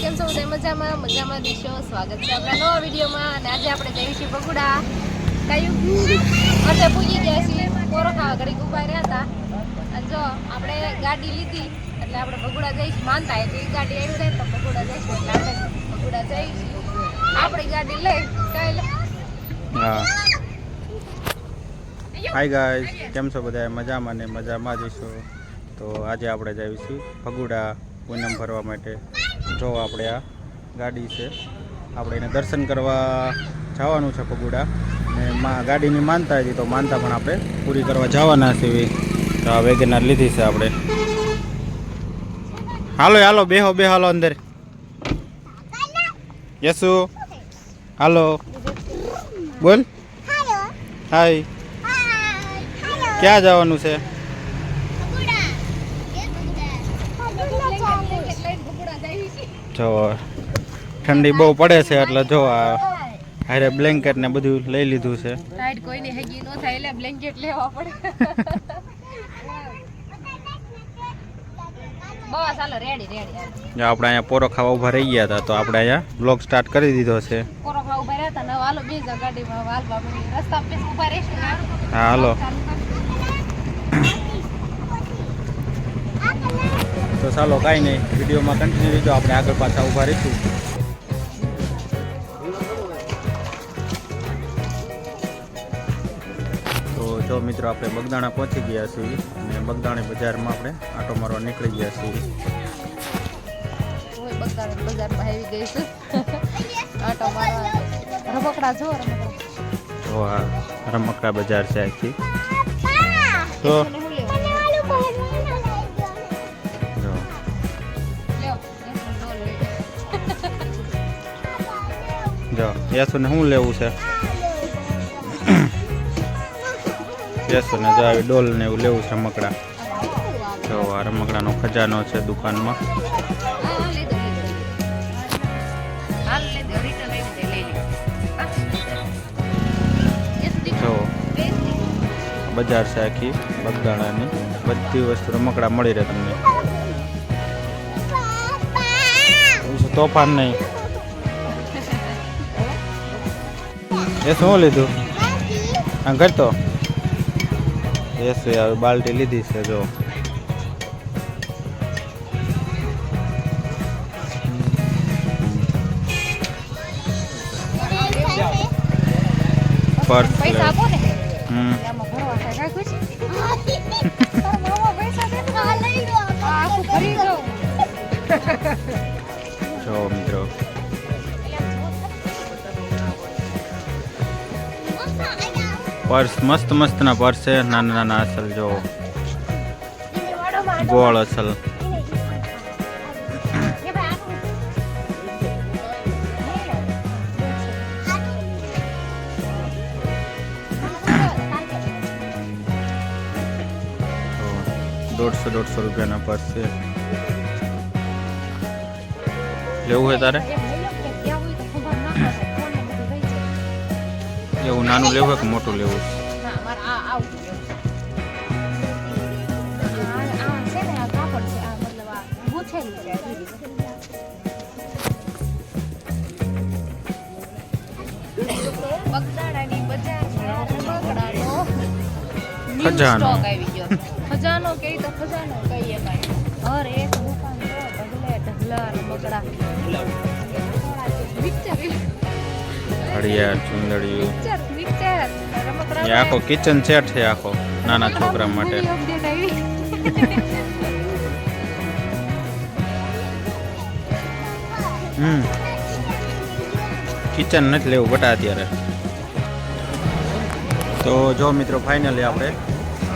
કેમ છો બધા? મજામાં? મજામાં દીશો સ્વાગત છે આપણા નવા વિડીયોમાં. અને આજે આપણે જઈએ છીએ બગુડા. કયું? અંતે પૂજી ગયા છીએ. કોરો ખાવા ઘડીક ઊભા રહ્યા હતા. અને જો, આપણે ગાડી લીધી. એટલે આપણે બગુડા જઈશ. માનતા એટલે એ ગાડી આવી જાય તો બગુડા જઈશું. એટલે આપણે બગુડા જઈશું. આપણી ગાડી લઈ. કઈ લે હાય ગાય કેમ છો બધા? મજામાં ને મજામાં જઈશું તો આજે આપણે જઈશું ફગુડા પૂનમ ભરવા માટે. જો આપણે આ ગાડી છે. આપણે એને દર્શન કરવા જવાનું છે પગુડા. ને માં ગાડીની માનતા હતી તો માનતા પણ આપણે પૂરી કરવા જવાના છે એવી. તો આ વેગનાર લીધી છે આપણે. હાલો હાલો બેહો બે હાલો અંદર. યસુ હાલો. બોલ. હાય. ક્યાં જવાનું છે? જો ઠંડી બહુ પડે છે એટલે જો આ હારે બ્લેન્કેટ ને બધું લઈ લીધું છે. ટાઈટ કોઈની હેગી ન થાય એટલે બ્લેન્કેટ લેવા પડે. બસ હાલો રેડી રેડી જો આપણે અહીંયા પોરો ખાવા ઊભા રહી ગયા હતા તો આપણે અહીંયા બ્લોગ સ્ટાર્ટ કરી દીધો છે. પોરો ખાવા ઊભા રહ્યા હતા ને હાલો બીજા ગાડીમાં હાલ બાબુ રસ્તા પર ઊભા રહીશું હા હાલો. તો ચાલો કાંઈ નહીં વિડીયોમાં કન્ટિન્યુ રહેજો આપણે આગળ પાછા ઊભા રહીશું. તો જો મિત્રો આપણે બગદાણા પહોંચી ગયા છીએ અને બગદાણી બજારમાં આપણે આટો મારવા નીકળી ગયા છીએ. બજારમાં આવી ગઈ છું. આટો મારવા. રમકડા જો રમકડા. તો હા રમકડા બજાર છે આખી. તો જો યસુને શું લેવું છે? યસુને જો આવી ડોલ ને એવું લેવું છે રમકડા. જો આ રમકડાનો ખજાનો છે દુકાનમાં. જો બજાર છે આખી બગદાણાની. બધી વસ્તુ રમકડા મળી રહે તમને. તોફાન નહીં. એ શું લીધું? હા કરતો? યસ યાર બાલ્ટી લીધી છે જો. પર્સ પૈસા પર્સ, મસ્ત મસ્ત ના પર્સ છે, નાના નાના અસલ, જો. ગોળ અસલ. દોઢસો દોઢસો રૂપિયાના પર્સ છે. લેવું હોય તારે? એવું નાનું લેવું કે મોટું લેવું છે? ના મારે આ આવું છે. આ આ છે ને આ કાપડ છે આ મતલબ આ ગૂંથેલું છે આ દીદી. બગદાણાની બજારમાં રમકડાનો new ખજાનો. stock આવી ગયો ખજાનો કે તો ખજાનો કહીએ ભાઈ હર એક દુકાન તો ઢગલે ઢગલા વિચાર ઘડિયાળ ચુંદડીયું. એ આખો કિચન સેટ છે આખો નાના છોકરા માટે. હમ. કિચન નથી લેવું બટા અત્યારે. તો જો મિત્રો ફાઇનલી આપણે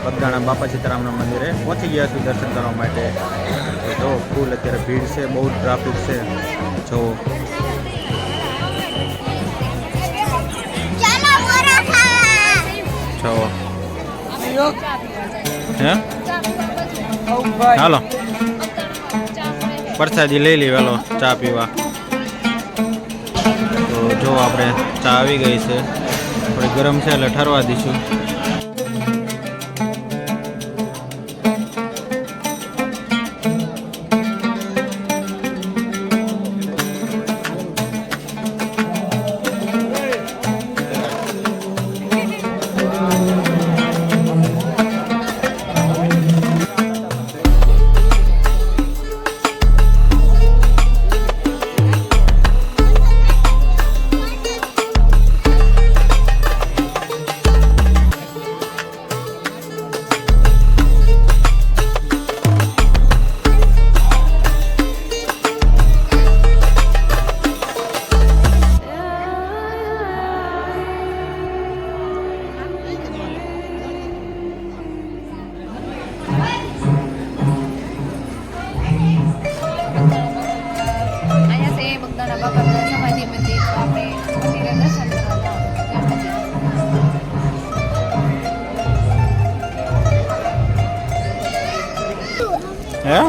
પગદાણા બાપા સીતારામના મંદિરે પહોંચી ગયા છીએ દર્શન કરવા માટે. તો જો ફૂલ અત્યારે ભીડ છે બહુ ટ્રાફિક છે. જો હે? હાલો. પ્રસાદી લઈ લઈ વેલો, ચા પીવા. તો જો આપણે ચા આવી ગઈ છે. થોડી ગરમ છે એટલે ઠરવા દઈશું. હે?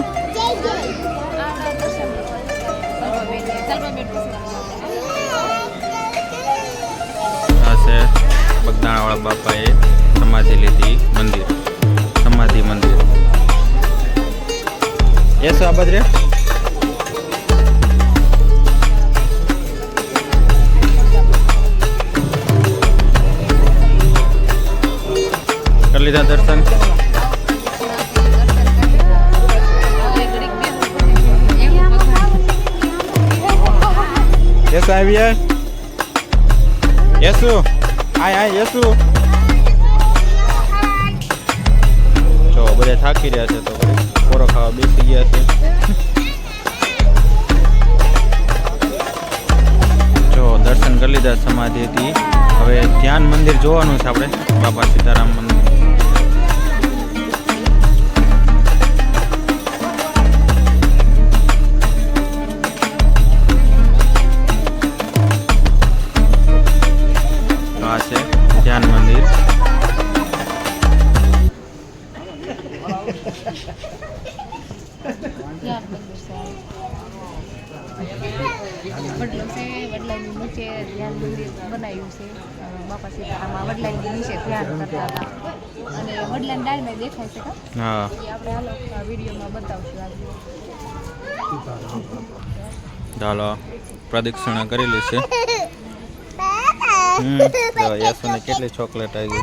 છે બગદાણાવાળા બાપાએ સમાધિ લીધી મંદિર. સમાધિ મંદિર. એ શું આ રે કરી લીધા દર્શન? આવી જાય યસુ આય આય યસુ જો, બધા થાકી રહ્યા છે તો પોરો ખાવા બેસી ગયા છે. જો, દર્શન કરી લીધા સમાધિથી હવે ધ્યાન મંદિર જોવાનું છે આપણે. બાપા સીતારામ મંદિર. વડલો છે વડલાની નીચે ધ્યાન મંદિર બનાવ્યું છે. બાપા સીતારામા વડલાની નીચે ધ્યાન કરતા હતા અને વડલાની ડાળમાં દેખાય છે કા આપણે હાલો વિડીયોમાં બતાવશું આજે ચાલો પ્રદક્ષિણા કરેલી છે યશુને કેટલી ચોકલેટ. આવી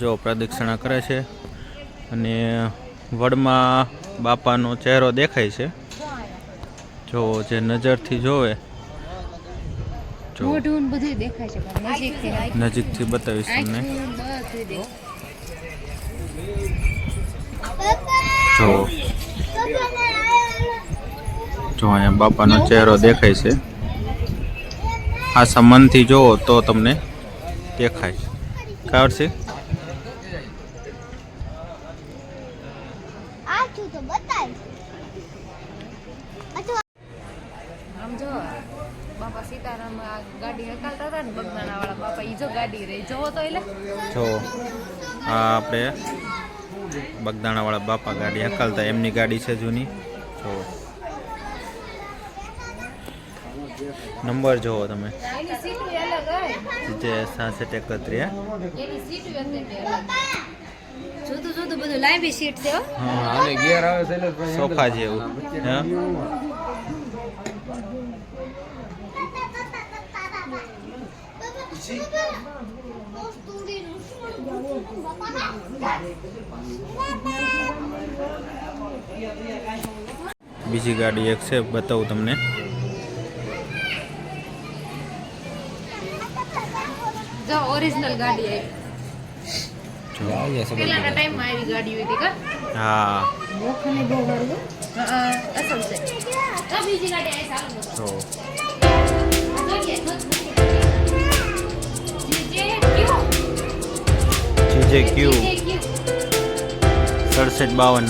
જો પ્રદક્ષિણા કરે છે. અને વડમાં બાપાનો ચહેરો દેખાય છે. જો જે નજરથી જોવે નજીકથી બતાવીશ તમને. જો જો અહીંયા બાપાનો ચહેરો દેખાય છે. આ મનથી જોવો તો તમને દેખાય. ખબર છે આમ જો બાપા સીતારામ આ ગાડી હકાલતા હતા ને બગદાણા વાળા બાપા ઈ જો ગાડી રહી. જોવો તો એટલે જો આ આપણે બગદાણાવાળા બાપા ગાડી હકાલતા એમની ગાડી છે જૂની. જો. નંબર જોવો તમે. જે સાસઠ એકત્રીસ જોતું જોતું બધું લાંબી સીટ છે હો. હા સોફા જેવું. હા. બીજી ગાડી એક છે બતાવું તમને. જો ઓરિજિનલ ગાડી આવી. જો પેલાના ટાઈમમાં આવી ગાડી. હતી કા હા મોખને બહુ સારું હા. અસલ છે. તો બીજી ગાડી આવી સારું જો. છીએ અને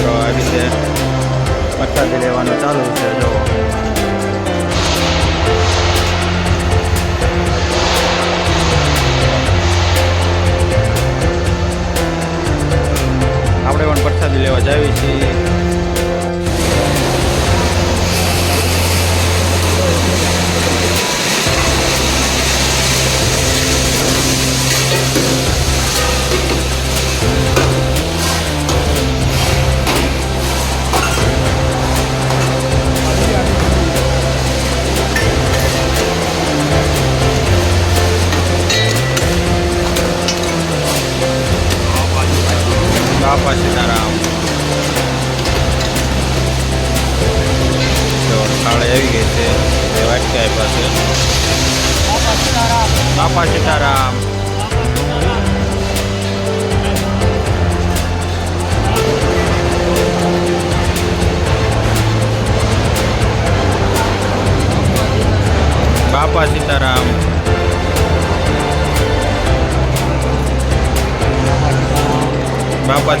હવે આવી રીતે પ્રસાદી લેવાનું ચાલુ છે જો લેવા જાવી છીએ dari gitu lewat ke pasir apa sekarang Bapak Sitaram. Bapak